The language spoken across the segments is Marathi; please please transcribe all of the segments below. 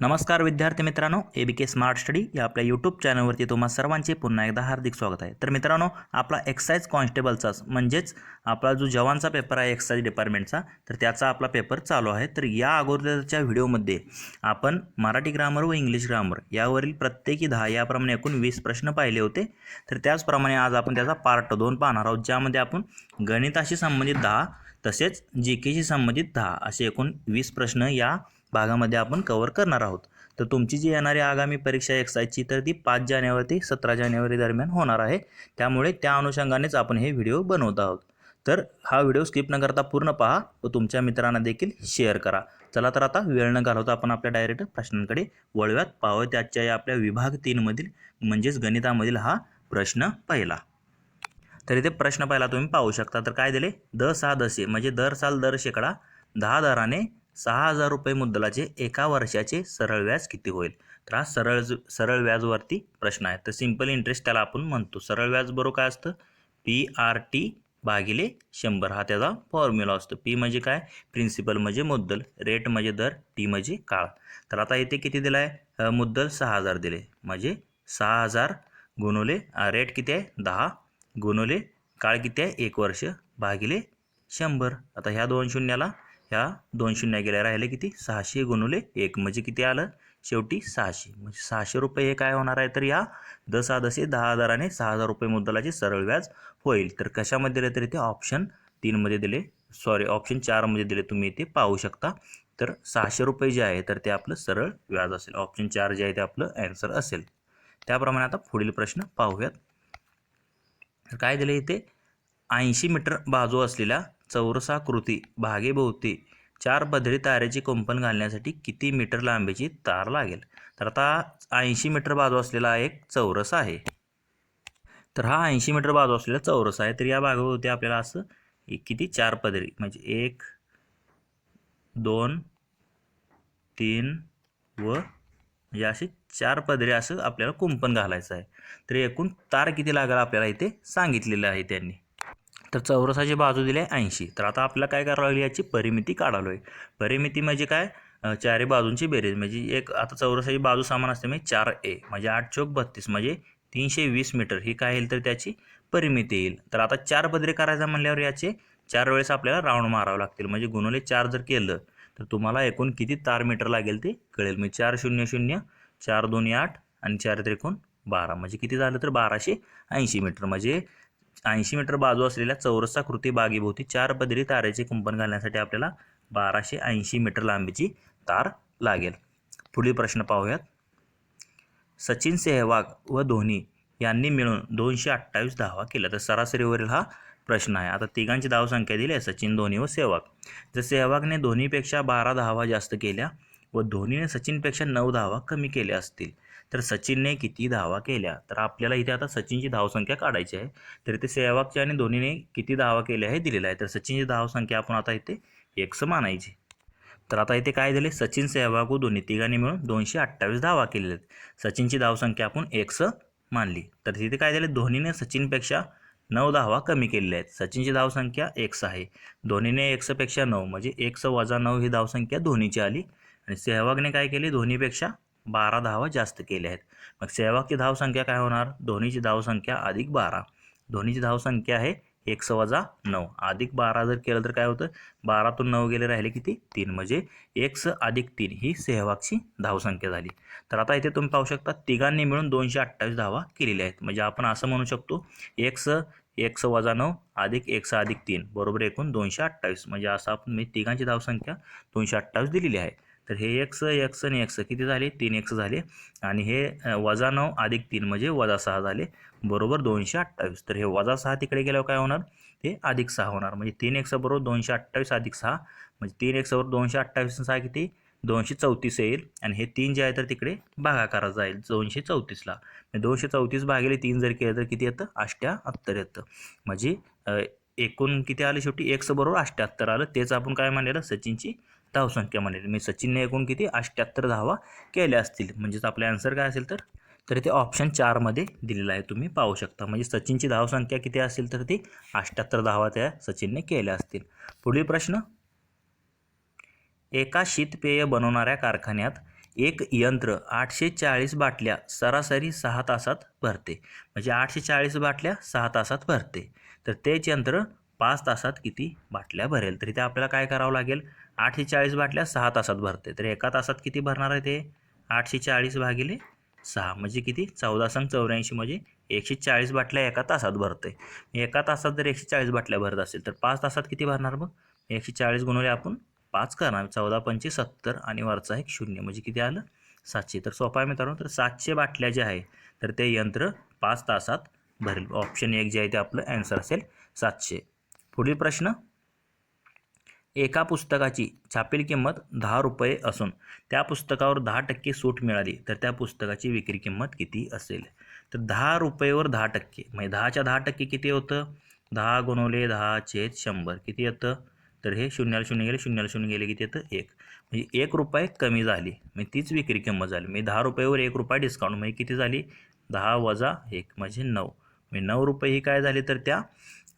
नमस्कार विद्यार्थी मित्रांनो A B K smart study या आपल्या यूट्यूब चॅनलवरती तुम्हा सर्वांचे पुन्हा एकदा हार्दिक स्वागत आहे. तर मित्रांनो आपला एक्साईज कॉन्स्टेबलचाच म्हणजेच आपला जो जवानचा पेपर आहे एक्साईज डिपार्टमेंटचा तर त्याचा आपला पेपर चालू आहे. तर या अगोदरच्या व्हिडिओमध्ये आपण मराठी ग्रामर व इंग्लिश ग्रामर यावरील प्रत्येकी दहा याप्रमाणे एकूण वीस प्रश्न पाहिले होते. तर त्याचप्रमाणे आज आपण त्याचा पार्ट दोन पाहणार आहोत ज्यामध्ये आपण गणिताशी संबंधित दहा तसेच जी केशी संबंधित दहा असे एकूण वीस प्रश्न या भागामध्ये आपण कव्हर करणार आहोत. तर तुमची जी येणारी आगामी परीक्षा एक्साईजची तर ती पाच जानेवारी ते सतरा जानेवारी दरम्यान होणार आहे. त्यामुळे त्या अनुषंगानेच आपण हे व्हिडिओ बनवत आहोत. तर हा व्हिडिओ स्किप न करता पूर्ण पहा व तुमच्या मित्रांना देखील शेअर करा. चला तर आता वेळ न घालवता आपण आपल्या डायरेक्ट प्रश्नांकडे वळव्यात पाहावं त्याच्या या आपल्या विभाग तीनमधील म्हणजेच गणितामधील हा प्रश्न पहिला. तर इथे प्रश्न पहिला तुम्ही पाहू शकता. तर काय दिले? द सहा दसे म्हणजे दर साल दर शेकडा दहा दराने सहा हजार रुपये मुद्दलाचे एका वर्षाचे सरळ व्याज किती होईल? तर हा सरळ सरळ व्याजवरती प्रश्न आहे. तर सिंपल इंटरेस्ट त्याला आपण म्हणतो. सरळ व्याज बरोबर काय असतं? पी आर टी भागिले शंभर. हा त्याचा फॉर्म्युला असतो. पी म्हणजे काय? प्रिन्सिपल म्हणजे मुद्दल. रेट म्हणजे दर. टी म्हणजे काळ. तर आता इथे किती दिला आहे मुद्दल सहा हजार दिले. म्हणजे सहा हजार गुणवले रेट किती आहे? दहा. गुणवले काळ किती आहे? एक वर्ष. भागिले शंभर. आता ह्या दोन शून्याला ह्या दोन शून्य गेल्या राहिले किती? सहाशे गुणवले एक. म्हणजे किती आलं? शेवटी सहाशे. म्हणजे सहाशे रुपये हे काय होणार आहे तर या दस दसे दहा हजाराने सहा हजार रुपये मुद्दलाचे सरळ व्याज होईल. तर कशामध्ये दिले तर इथे ऑप्शन तीनमध्ये दिले. सॉरी ऑप्शन चारमध्ये दिले. तुम्ही इथे पाहू शकता. तर सहाशे रुपये जे आहे तर ते आपलं सरळ व्याज असेल. ऑप्शन चार जे आहे ते आपलं ॲन्सर असेल. त्याप्रमाणे आता पुढील प्रश्न पाहूयात. तर काय दिले इथे? ऐंशी मीटर बाजू असलेल्या चौरसाकृती भागेभोवती चार पदरी तारेची कुंपण घालण्यासाठी किती मीटर लांबीची तार लागेल? तर आता ऐंशी मीटर बाजू असलेला एक चौरस आहे. तर हा ऐंशी मीटर बाजू असलेला चौरस आहे. तर या भागाभोवती आपल्याला असं एक किती? चार पदरी. म्हणजे एक दोन तीन व म्हणजे असे चार पदरी असं आपल्याला कुंपण घालायचं आहे. तर एकूण तार किती लागेल आपल्याला इथे सांगितलेलं आहे त्यांनी. तर चौरसाची बाजू दिली आहे ऐंशी. तर आता आपल्याला काय करावं लागेल? याची परिमिती काढालो आहे परिमिती म्हणजे काय? चारही चारी बाजूंची बेरीज. म्हणजे एक आता चौरसाची बाजू समान असते म्हणजे चार ए. म्हणजे आठ चौक बत्तीस म्हणजे तीनशे वीस मीटर. ही काय येईल तर त्याची परिमिती येईल. तर आता चार पदरी करायचा म्हणल्यावर याचे चार वेळेस आपल्याला राऊंड मारावं लागतील. म्हणजे गुणवले चार जर केलं तर तुम्हाला एकूण किती तार मीटर लागेल ते कळेल. म्हणजे चार शून्य शून्य चार दोन्ही आठ आणि चार त्रिकोण बारा. म्हणजे किती झालं तर बाराशे ऐंशी मीटर. म्हणजे ऐंशी मीटर बाजू असलेल्या चौरसाकृती बागेभोवती चार पदरी तारेचे कुंपण घालण्यासाठी आपल्याला बाराशे ऐंशी मीटर लांबीची तार लागेल. पुढील प्रश्न पाहूयात. सचिन सेहवाग व धोनी यांनी मिळून दोनशे अठ्ठावीस धावा केल्या. तर सरासरीवरील हा प्रश्न आहे. आता तिघांची धावसंख्या दिली आहे सचिन धोनी व सेहवाग. जर सेहवागने धोनीपेक्षा बारा धावा जास्त केल्या व धोनीने सचिनपेक्षा नऊ धावा कमी केल्या असतील तर सचिनने किती धावा केल्या? तर आपल्याला इथे आता सचिनची धावसंख्या काढायची आहे. तर इथे सेहवागची आणि धोनीने किती धावा केल्या हे दिलेलं आहे. तर सचिनची धावसंख्या आपण आता इथे एक्स मानायची. तर आता इथे काय झाले सचिन सेहवाग व धोनी तिघांनी मिळून दोनशे अठ्ठावीस धावा केलेल्या आहेत. सचिनची धावसंख्या आपण एक्स मानली. तर तिथे काय झाले धोनीने सचिनपेक्षा नऊ धावा कमी केलेल्या आहेत. सचिनची धावसंख्या एक्स आहे. धोनीने एक्सपेक्षा नऊ म्हणजे एक्स वजा नऊ ही धावसंख्या धोनीची आली. आणि सेहवागने काय केली? धोनीपेक्षा बारा धावा जास्त केल्या आहेत. मग सेहवागची धावसंख्या काय होणार? धोनीची धावसंख्या अधिक बारा. धोनीची धावसंख्या आहे एक वजा नऊ. अधिक बारा जर केलं तर काय होतं? बारातून नऊ गेले राहिले किती? तीन. म्हणजे एक स अधिक तीन ही सेहवागची धावसंख्या झाली. तर आता इथे तुम्ही पाहू शकता तिघांनी मिळून दोनशे अठ्ठावीस धावा केलेल्या आहेत. म्हणजे आपण असं म्हणू शकतो एक स एक स वजा नऊ अधिक एक स अधिक तीन. बरोबर एकूण दोनशे अठ्ठावीस. म्हणजे असं आपण मी तिघांची धावसंख्या दोनशे अठ्ठावीस दिलेली आहे. तर हे एक्स एक्स आणि एक्स किती झाले? तीन एक्स झाले. आणि हे वजा नऊ अधिक तीन म्हणजे वजा सहा झाले. बरोबर दोनशे अठ्ठावीस. तर हे वजा सहा तिकडे गेल्यावर काय होणार? ते अधिक सहा होणार. म्हणजे तीन एक्स बरोबर दोनशे अठ्ठावीस अधिक सहा. म्हणजे तीन एक्स बरोबर दोनशे अठ्ठावीस सहा किती? दोनशे चौतीस येईल. आणि हे तीन जे आहे तर तिकडे भागाकारात जाईल. दोनशे चौतीसला म्हणजे दोनशे चौतीस भागिले तीन जर केलं तर किती येतं? अष्ट्याहत्तर येतं. म्हणजे एकूण किती आलं शेवटी? एक्स बरोबर अष्ट्याहत्तर आलं. तेच आपण काय म्हणलेलं सचिनची धावसंख्या म्हणेल मी सचिनने एकूण किती? अष्ट्याहत्तर धावा केल्या असतील. म्हणजेच आपला आन्सर काय असेल तर? तर इथे ऑप्शन चारमध्ये दिलेलं आहे. तुम्ही पाहू शकता. म्हणजे सचिनची धावसंख्या किती असेल तर ती अष्ट्याहत्तर धावा त्या सचिनने केल्या असतील. पुढील प्रश्न. एका शीतपेय बनवणाऱ्या कारखान्यात एक यंत्र आठशे चाळीस बाटल्या सरासरी सहा तासात भरते. म्हणजे आठशे चाळीस बाटल्या सहा तासात भरते. तर तेच यंत्र पाच तासात किती बाटल्या भरेल? तर इथे आपल्याला काय करावं लागेल? आठशे चाळीस बाटल्या सहा तासात भरते. तर एका तासात किती भरणार आहे ते? आठशे चाळीस भागिले सहा. म्हणजे किती? चौदा संग चौऱ्याऐंशी. म्हणजे एकशे चाळीस बाटल्या एका तासात भरते. एका तासात जर एकशे चाळीस बाटल्या भरत असेल तर पाच तासात किती भरणार मग? एकशे चाळीस गुणवले आपण पाच करणार. चौदा पंचे सत्तर आणि वरचा एक शून्य. म्हणजे किती आलं? सातशे. तर सोपा आहे मित्रांनो. तर सातशे बाटल्या जे आहे तर ते यंत्र पाच तासात भरेल. ऑप्शन एक जे आहे ते आपलं ॲन्सर असेल सातशे. पुढील प्रश्न. एका पुस्तकाची छापील किंमत दहा रुपये असून त्या पुस्तकावर दहा टक्के सूट मिळाली तर त्या पुस्तकाची विक्री किंमत किती असेल? तर दहा रुपयेवर दहा टक्के म्हणजे दहाच्या दहा टक्के किती होतं? दहा गुणवले दहा छेद शंभर किती येतं? तर हे शून्याला शून्य गेले शून्याला शून्य गेले किती येतं? एक. म्हणजे एक रुपये कमी झाली म्हणजे तीच विक्री किंमत झाली म्हणजे दहा रुपयेवर एक रुपये डिस्काउंट म्हणजे किती झाली? दहा वजा एक म्हणजे नऊ. म्हणजे नऊ रुपये ही काय झाली तर त्या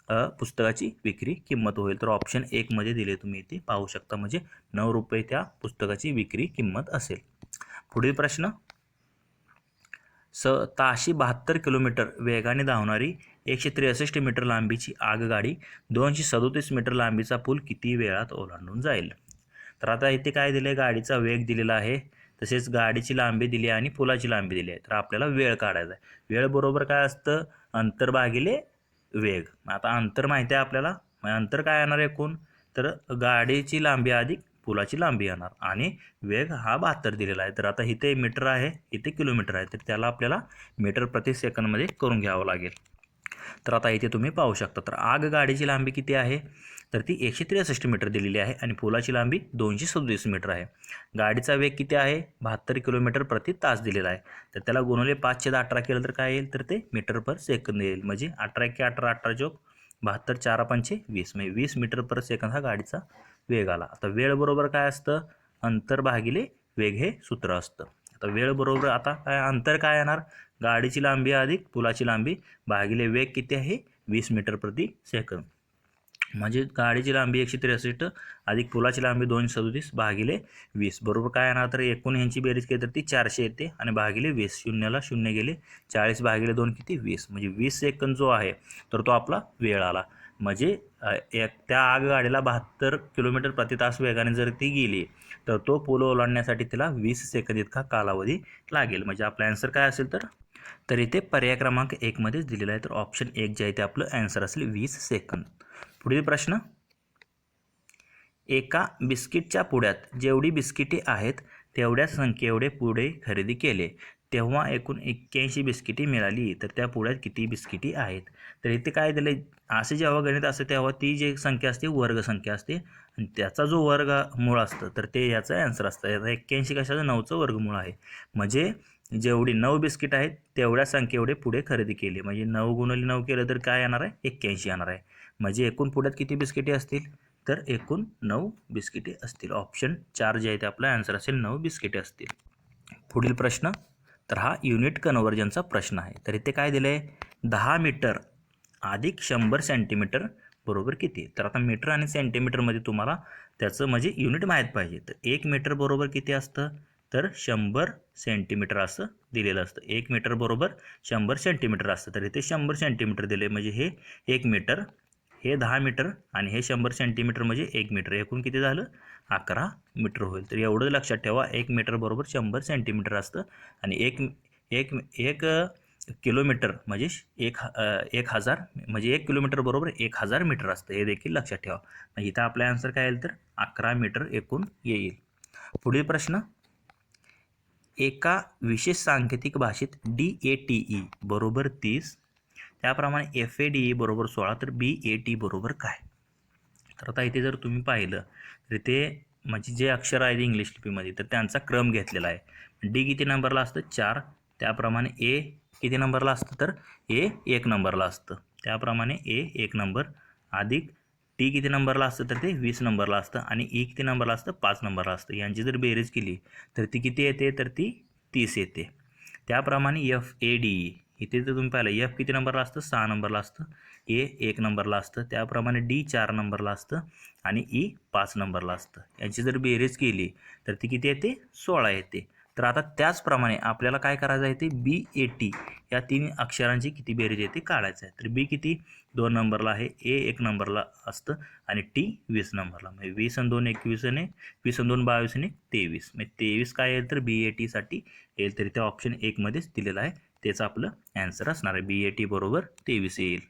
पुस्तकाची विक्री किंमत होईल. तर ऑप्शन एकमध्ये दिले तुम्ही इथे. पाहू शकता म्हणजे नऊ रुपये त्या पुस्तकाची विक्री किंमत असेल. पुढील प्रश्न. स ताशी बहात्तर किलोमीटर वेगाने धावणारी एकशे त्रेसष्ट मीटर लांबीची आगगाडी दोनशे सदोतीस मीटर लांबीचा पूल किती वेळात ओलांडून जाईल? तर आता इथे काय दिलं आहे गाडीचा वेग दिलेला आहे. तसेच गाडीची लांबी दिली आहे आणि पुलाची लांबी दिली आहे. तर आपल्याला वेळ काढायचा आहे. वेळ बरोबर काय असतं? अंतर भागिले वेग. आता अंतर माहिती आहे आपल्याला. मग अंतर काय येणार एकूण? तर गाडीची लांबी अधिक पुलाची लांबी येणार. आणि वेग हा बहात्तर दिलेला आहे. तर आता इथे मीटर आहे इथे किलोमीटर आहे. तर त्याला आपल्याला मीटर प्रति सेकंदमध्ये करून घ्यावं लागेल. तर आता इथे तुम्ही पाहू शकता. तर आग गाडीची लांबी किती आहे? तर ती एकशे त्रेसष्ट मीटर दिलेली आहे आणि पुलाची लांबी दोनशे सदोतीस मीटर आहे. गाडीचा वेग किती आहे? बहात्तर किलोमीटर प्रति तास दिलेला आहे. तर त्याला गुणवले पाचशे दहा अठरा केलं तर काय येईल? तर ते मीटर पर सेकंद येईल. म्हणजे अठरा एके अठरा अठरा जोक बहात्तर चार पंचे वीस. म्हणजे वीस मीटर पर सेकंद हा गाडीचा वेग आला. आता वेळ बरोबर काय असतं? अंतर भागिले वेग हे सूत्र असतं. आता वेळ बरोबर आता काय अंतर काय येणार? गाडीची लांबी अधिक पुलाची लांबी. भागिले वेग किती आहे? वीस मीटर प्रति सेकंद. म्हणजे गाडीची लांबी एकशे त्रेसष्ट अधिक पुलाची लांबी दोनशे सदोतीस भागिले वीस. बरोबर काय येणार? तर एकूण यांची बेरीज केली तर ती चारशे येते आणि भागिले वीस. शून्याला शून्य गेले. चाळीस भागिले दोन किती? वीस. म्हणजे वीस सेकंद जो आहे तर तो आपला वेळ आला. म्हणजे एक त्या आगगाडीला बहात्तर किलोमीटर प्रति तास वेगाने जर ती गेली तर तो पूल ओलांडण्यासाठी तिला वीस सेकंद इतका कालावधी लागेल. म्हणजे आपला ॲन्सर काय असेल तर? तर इथे पर्याय क्रमांक एकमध्येच दिलेला आहे तर ऑप्शन एक जे आहे ते आपलं ॲन्सर असेल वीस सेकंद. पुढील प्रश्न. एका बिस्किटच्या पुड्यात जेवढी बिस्किटे आहेत तेवढ्याच संख्येएवढे पुढे खरेदी केले. तेव्हा एकूण एक्क्याऐंशी बिस्किटी मिळाली. तर त्या पुढ्यात किती बिस्किटी आहेत? तर इथे काय दिलं असे जेव्हा गणित असते तेव्हा ती जी संख्या असते वर्गसंख्या असते. आणि त्याचा जो वर्ग मूळ असतं तर ते याचं ॲन्सर असतं. याचा एक्क्याऐंशी कशाचं? नऊचं वर्गमूळ आहे. म्हणजे जेवढी नऊ बिस्किट आहेत तेवढ्या संख्येएवढे पुढे खरेदी केली. म्हणजे नऊ गुणले नऊ केलं तर काय येणार आहे? एक्क्याऐंशी येणार आहे. म्हणजे एकूण पुढ्यात किती बिस्किटे असतील? तर एकूण नऊ बिस्किटे असतील. ऑप्शन चार जे आहे ते आपला ॲन्सर असेल नऊ बिस्किटे असतील. पुढील प्रश्न? तर हा युनिट कन्व्हर्जनचा प्रश्न आहे. तर इथे काय दिलं आहे दहा मीटर अधिक शंभर सेंटीमीटर बरोबर किती? तर आता मीटर आणि सेंटीमीटरमध्ये तुम्हाला त्याचं म्हणजे युनिट माहीत पाहिजे. तर एक मीटर बरोबर किती असतं? तर शंभर सेंटीमीटर असं दिलेलं असतं. एक मीटर बरोबर शंभर सेंटीमीटर असतं. तर इथे शंभर सेंटीमीटर दिले म्हणजे हे एक मीटर हे दहा मीटर आणि हे शंभर सेंटीमीटर म्हणजे एक मीटर. एकूण किती झालं? अकरा मीटर होईल. तर एवढं लक्षात ठेवा एक मीटर बरोबर शंभर सेंटीमीटर असतं आणि एक एक एक किलोमीटर म्हणजे एक ह- एक हजार म्हणजे एक किलोमीटर बरोबर एक हजार मीटर असतं. हे देखील लक्षात ठेवा. मग इथं आपला आन्सर काय येईल तर? अकरा मीटर एकूण येईल. पुढील प्रश्न. एका विशेष सांकेतिक भाषेत डी ए टी ई बरोबर तीस त्याप्रमाणे एफ ए डी ई बरोबर सोळा तर बी ए टी बरोबर काय? तर आता इथे जर तुम्ही पाहिलं तर इथे म्हणजे जे अक्षर आहेत इंग्लिश लिपीमध्ये तर त्यांचा क्रम घेतलेला आहे. डी किती नंबरला असतं? चार. त्याप्रमाणे ए किती नंबरला असतं? तर ए एक नंबरला असतं. त्याप्रमाणे ए एक नंबर अधिक टी किती नंबरला असतं? तर ते वीस नंबरला असतं. आणि ई किती नंबरला असतं? पाच नंबरला असतं. यांची जर बेरीज केली तर ती किती येते? तर ती तीस येते. त्याप्रमाणे एफ ए डी ई इथे जर तुम्ही पाहिलं एफ किती नंबरला असतं? सहा नंबरला असतं. ए एक नंबरला असतं. त्याप्रमाणे डी चार नंबरला असतं आणि ई पाच नंबरला असतं. यांची जर बेरीज केली तर ती किती येते? सोळा येते. तर आता त्याचप्रमाणे आपल्याला काय करायचं आहे ते? बी ए टी या तीन अक्षरांची किती बेरीज आहे ते काढायचं आहे. तर बी किती? दोन नंबरला आहे. ए एक नंबरला असतं आणि टी वीस नंबरला. म्हणजे वीस आणि दोन एकवीस आणि वीस आणि दोन बावीस आणि तेवीस. म्हणजे तेवीस काय येईल तर? बी ए टीसाठी येईल. तरी त्या ऑप्शन एकमध्येच दिलेलं आहे. तेच आपलं ॲन्सर असणार आहे. बी ए टी बरोबर तेवीस येईल.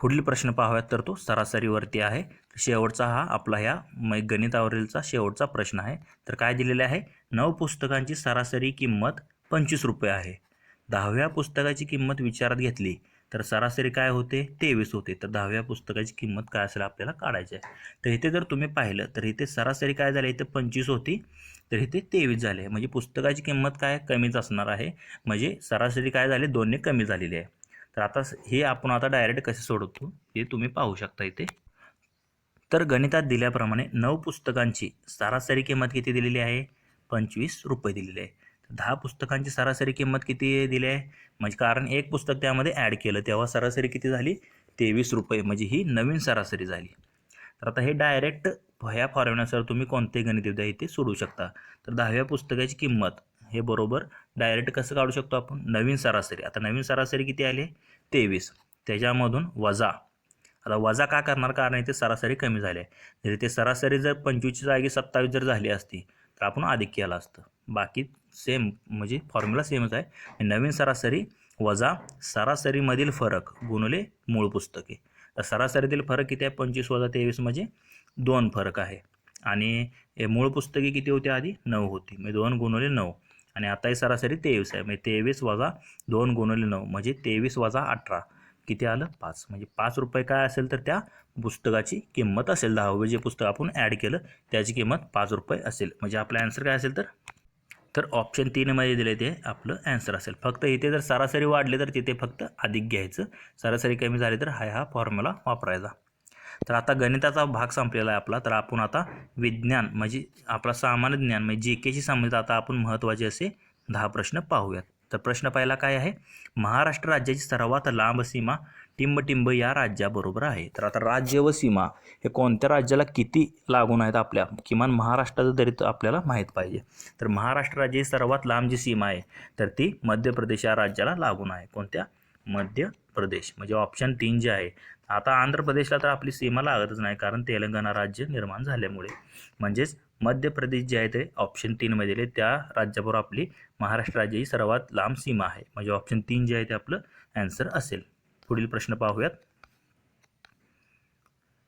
पुढील प्रश्न पाहूयात तर तो सरासरीवरती आहे. शेवटचा हा आपला ह्या गणितावरीलचा शेवटचा प्रश्न आहे. तर काय दिलेले आहे? नऊ पुस्तकांची सरासरी किंमत पंचवीस रुपये आहे. दहाव्या पुस्तकाची किंमत विचारात घेतली. तर सरासरी काय होते? तेवीस होते. तर दहाव्या पुस्तकाची किंमत काय असेल? आपल्याला काढायची आहे. तर इथे जर तुम्ही पाहिलं तर इथे सरासरी काय झाली? इथे पंचवीस होती. तर इथे तेवीस झाले. म्हणजे पुस्तकाची किंमत काय? कमीच असणार आहे. म्हणजे सरासरी काय झाली? दोन्ही कमी झालेली आहे. तर आता हे आपण आता डायरेक्ट कसे सोडवतो? हे तुम्ही पाहू शकता इथे. तर गणितात दिल्याप्रमाणे नऊ पुस्तकांची सरासरी किंमत किती दिलेली आहे? पंचवीस रुपये दिलेली आहे. दहा पुस्तकांची सरासरी किंमत किती दिली आहे? म्हणजे कारण एक पुस्तक त्यामध्ये ॲड केलं. तेव्हा सरासरी किती झाली? तेवीस रुपये. म्हणजे ही नवीन सरासरी झाली. तर आता हे डायरेक्ट ह्या फॉर्म्युलानुसार तुम्ही कोणते गणित द्या इथे सोडू शकता. तर दहाव्या पुस्तकाची किंमत हे बरोबर डायरेक्ट कसं काढू शकतो आपण? नवीन सरासरी. आता नवीन सरासरी किती आली? तेवीस. त्याच्यामधून वजा. आता वजा का करणार? कारण इथे सरासरी कमी झाली आहे. जर इथे सरासरी जर पंचवीसच्या जागी सत्तावीस जर झाली असती तर आपण अधिक केलं असतं. बाकी सेम म्हणजे फॉर्म्युला सेमच आहे. नवीन सरासरी वजा सरासरीमधील फरक गुणले मूळ पुस्तके. तर सरासरीतील फरक किती आहे? पंचवीस वजा तेवीस म्हणजे दोन फरक आहे. आणि हे मूळ पुस्तके किती होती आधी? नऊ होती. म्हणजे दोन गुणवले नऊ. आणि आताही सरासरी तेवीस आहे. म्हणजे तेवीस वजा दोन गुणवले नऊ म्हणजे तेवीस वजा अठरा. किती आलं? पाच. म्हणजे पाच रुपये काय असेल तर त्या पुस्तकाची किंमत असेल. दहावे जे पुस्तक आपण ॲड केलं त्याची किंमत पाच रुपये असेल. म्हणजे आपला ॲन्सर काय असेल तर? तर ऑप्शन तीनमध्ये दिले ते आपलं ॲन्सर असेल. फक्त इथे जर सरासरी वाढले तर तिथे फक्त अधिक घ्यायचं. सरासरी कमी झाली तर हा हा फॉर्म्युला वापरायचा. तर आता गणिताचा भाग संपलेला आहे आपला. तर आपण आता विज्ञान म्हणजे आपला सामान्य ज्ञान म्हणजे जी केशी संबंधित आता आपण महत्त्वाचे असे दहा प्रश्न पाहूयात. तर प्रश्न पहिला काय आहे? महाराष्ट्र राज्याची सर्वात लांब सीमा टिंबटिंब या राज्याबरोबर आहे. तर आता राज्य व सीमा हे कोणत्या राज्याला किती लागून आहेत आपल्या? किमान महाराष्ट्राचं तरी तर आपल्याला माहीत पाहिजे. तर महाराष्ट्र राज्याची सर्वात लांब जी सीमा आहे तर ती मध्य प्रदेश या राज्याला लागून आहे. कोणत्या? मध्य प्रदेश. म्हणजे ऑप्शन तीन जे आहे आता आंध्र प्रदेशला तर आपली सीमा लागतच नाही कारण तेलंगणा राज्य निर्माण झाल्यामुळे. म्हणजेच मध्य प्रदेश जे आहे ते ऑप्शन तीनमध्ये दिले. त्या राज्याबरोबर आपली महाराष्ट्र राज्य ही सर्वात लांब सीमा आहे. म्हणजे ऑप्शन तीन जे आहे ते आपलं ॲन्सर असेल. पुढील प्रश्न पाहूयात.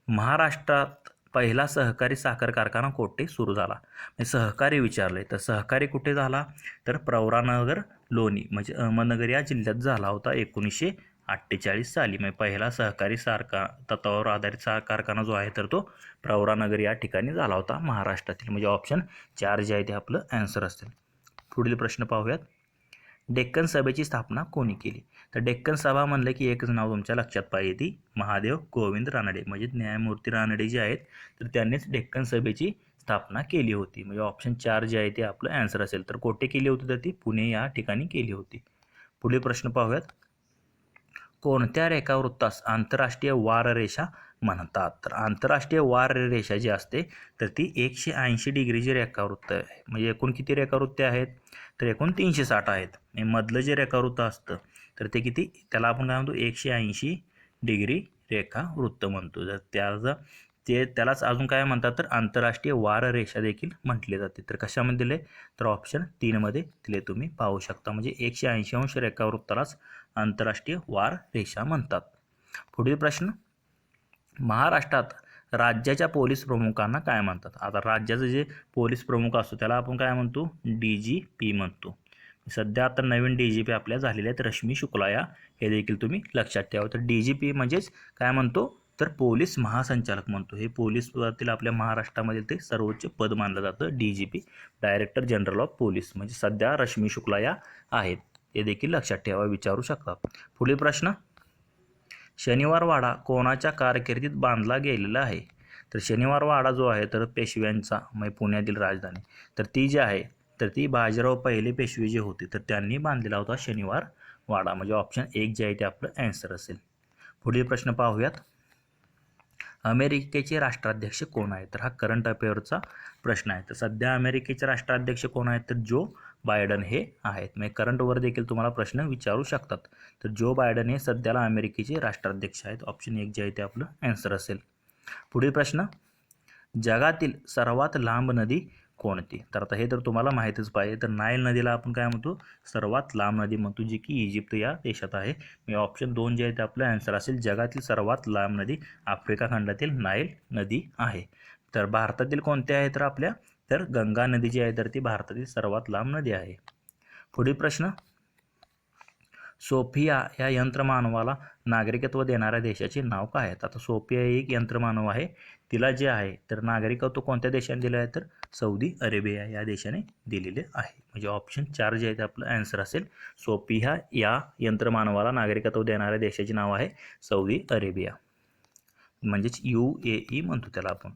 महाराष्ट्रात पहिला सहकारी साखर कारखाना कोठे सुरू झाला? म्हणजे सहकारी विचारले तर सहकारी कुठे झाला? तर प्रवरानगर लोणी. म्हणजे अहमदनगर या जिल्ह्यात झाला होता एकोणीसशे अठ्ठेचाळीस साली म्हणजे पहिला सहकारी सारखा तत्वावर आधारित सार कारखाना जो आहे तर तो प्रवरानगर या ठिकाणी झाला होता महाराष्ट्रातील. म्हणजे ऑप्शन चार जे आहे ते आपलं ॲन्सर असेल पुढील प्रश्न पाहूयात. डेक्कन सभेची स्थापना कोणी केली? तर डेक्कन सभा म्हणलं की एकच नाव तुमच्या लक्षात पाहिजे ती महादेव गोविंद रानडे. म्हणजे न्यायमूर्ती रानडे जे आहेत तर त्यांनीच डेक्कन सभेची स्थापना केली होती. म्हणजे ऑप्शन चार जे आहे ते आपलं ॲन्सर असेल. तर कोठे केली होती तर ती? पुणे या ठिकाणी केली होती. पुढील प्रश्न पाहूयात. कोणत्या रेखावृत्तास आंतरराष्ट्रीय वाररेषा म्हणतात? तर आंतरराष्ट्रीय वाररेषा जी असते तर ती एकशे ऐंशी डिग्रीची रेखावृत्त आहे. म्हणजे एकूण किती रेखावृत्ते आहेत? तर एकूण तीनशे साठ आहेत. आणि मधलं जे रेखावृत्त असतं तर ते किती? त्याला आपण काय म्हणतो? एकशे ऐंशी डिग्री रेखावृत्त म्हणतो. जर त्याचं ते त्यालाच अजून काय म्हणतात? तर आंतरराष्ट्रीय वाररेषा देखील म्हटले जाते. तर कशामध्ये दिले तर ऑप्शन तीनमध्ये दिले तुम्ही पाहू शकता. म्हणजे एकशे ऐंशी अंश रेखावृत्तालाच आंतरराष्ट्रीय वार रेषा म्हणतात. पुढील प्रश्न. महाराष्ट्रात राज्याच्या पोलीस प्रमुखांना काय म्हणतात? आता राज्याचं जे पोलीस प्रमुख असतो त्याला आपण काय म्हणतो? डी जी पी म्हणतो. सध्या आता नवीन डी जी पी आपल्या झालेल्या आहेत रश्मी शुक्ला या. हे देखील तुम्ही लक्षात ठेवा. तर डी जी पी म्हणजेच काय म्हणतो? तर पोलीस महासंचालक म्हणतो. हे पोलीस आपल्या महाराष्ट्रामध्ये ते सर्वोच्च पद मानलं जातं. D G P director general of police. म्हणजे सध्या रश्मी शुक्ला या आहेत. हे देखील लक्षात ठेवा विचारू शकता. पुढील प्रश्न. शनिवार वाडा कोणाच्या कारकिर्दीत बांधला गेलेला आहे? तर शनिवार वाडा जो आहे तर पेशव्यांचा म्हणजे पुण्यातील राजधानी. तर ती जी आहे तर ती बाजीराव पहिले पेशवे जे होते तर त्यांनी बांधलेला होता शनिवार वाडा. म्हणजे ऑप्शन एक जे आहे ते आपलं ॲन्सर असेल. पुढील प्रश्न पाहूयात. अमेरिकेचे राष्ट्राध्यक्ष कोण आहेत? तर हा करंट अफेअरचा प्रश्न आहे. तर सध्या अमेरिकेचे राष्ट्राध्यक्ष कोण आहेत? तर जो बायडन हे आहेत. म्हणजे करंटवर देखील तुम्हाला प्रश्न विचारू शकतात. तर जो बायडन हे सध्याला अमेरिकेचे राष्ट्राध्यक्ष आहेत. ऑप्शन एक जे आहे ते आपलं ॲन्सर असेल. पुढील प्रश्न जगातील सर्वात लांब नदी कोणती? तर आता हे तर तुम्हाला माहीतच पाहिजे. तर नाईल नदीला आपण काय म्हणतो? सर्वात लांब नदी म्हणतो जी की इजिप्त या देशात आहे. मी ऑप्शन दोन जे आहे ते आपलं ॲन्सर असेल. जगातील सर्वात लांब नदी आफ्रिका खंडातील नाईल नदी आहे. तर भारतातील कोणत्या आहे तर आपल्या? तर गंगा नदी जी आहे तर ती भारतातील सर्वात लांब नदी आहे. पुढील प्रश्न. सोफिया या यंत्रमानवाला नागरिकत्व देणाऱ्या देशाचे नाव काय आहे? आता सोफिया ही एक यंत्रमानव आहे. तिला जे आहे तर नागरिकत्व कोणत्या देशाने दिलं आहे? तर सौदी अरेबिया या देशाने दिलेले आहे. म्हणजे ऑप्शन चार जे आहे ते आपलं ॲन्सर असेल. सोफिया या यंत्रमानवाला नागरिकत्व देणाऱ्या देशाचे नाव आहे सौदी अरेबिया. म्हणजेच यू ए ई म्हणतो त्याला आपण.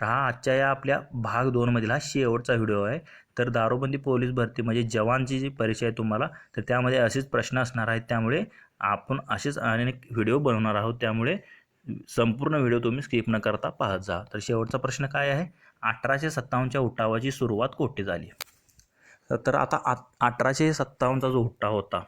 तर हा आजच्या या आपल्या भाग दोनमधील हा शेवटचा व्हिडिओ आहे. तर दारूबंदी पोलीस भरती म्हणजे जवानची जी परीक्षा आहे तुम्हाला तर त्यामध्ये असेच प्रश्न असणार आहेत. त्यामुळे आपण असेच अनेक व्हिडिओ बनवणार आहोत. त्यामुळे संपूर्ण व्हिडिओ तुम्ही स्किप न करता पाहत जा. तर शेवटचा प्रश्न काय आहे? अठराशे सत्तावन्नच्या उठावाची सुरुवात कोठे झाली? तर आता आ अठराशे सत्तावन्नचा जो हुट्टा होता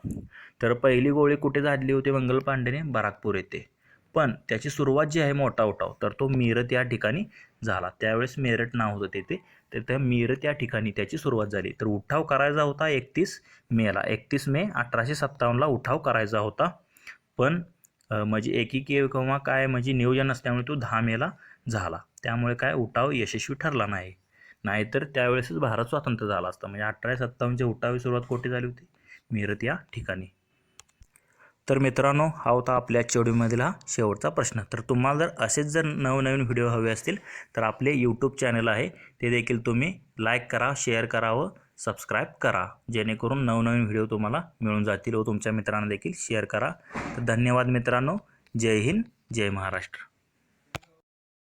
तर पहिली गोळी कुठे झाडली होती मंगल पांडेने? बराकपूर येथे. पण त्याची सुरुवात जी आहे मोठा उठाव तर तो मिरत या ठिकाणी झाला. त्यावेळेस मेरठ नाव होतं तेथे. तर त्या मीरत या ठिकाणी त्याची सुरुवात झाली. तर उठाव करायचा होता एकतीस मेला. एकतीस मे अठराशे सत्तावन्नला उठाव करायचा होता. पण म्हणजे एकीकीय किंवा काय म्हणजे नियोजन असल्यामुळे तो दहा मेला झाला. त्यामुळे काय उठाव यशस्वी ठरला नाही. नाहीतर त्यावेळेसच भारत स्वातंत्र्य झाला असता. म्हणजे अठराशे सत्तावन्नच्या उठावी सुरुवात कोठे झाली होती? मिरत या ठिकाणी. तर मित्रांनो हा होता आपल्या चेवडीमधील हा शेवटचा प्रश्न. तर तुम्हाला जर असेच जर नवनवीन व्हिडिओ हवे असतील तर आपले यूट्यूब चॅनल आहे ते देखील तुम्ही लाईक करा शेअर करा व सबस्क्राईब करा. जेणेकरून नवनवीन व्हिडिओ तुम्हाला मिळून जातील व तुमच्या मित्रांना देखील शेअर करा. तर धन्यवाद मित्रांनो. जय हिंद जय महाराष्ट्र.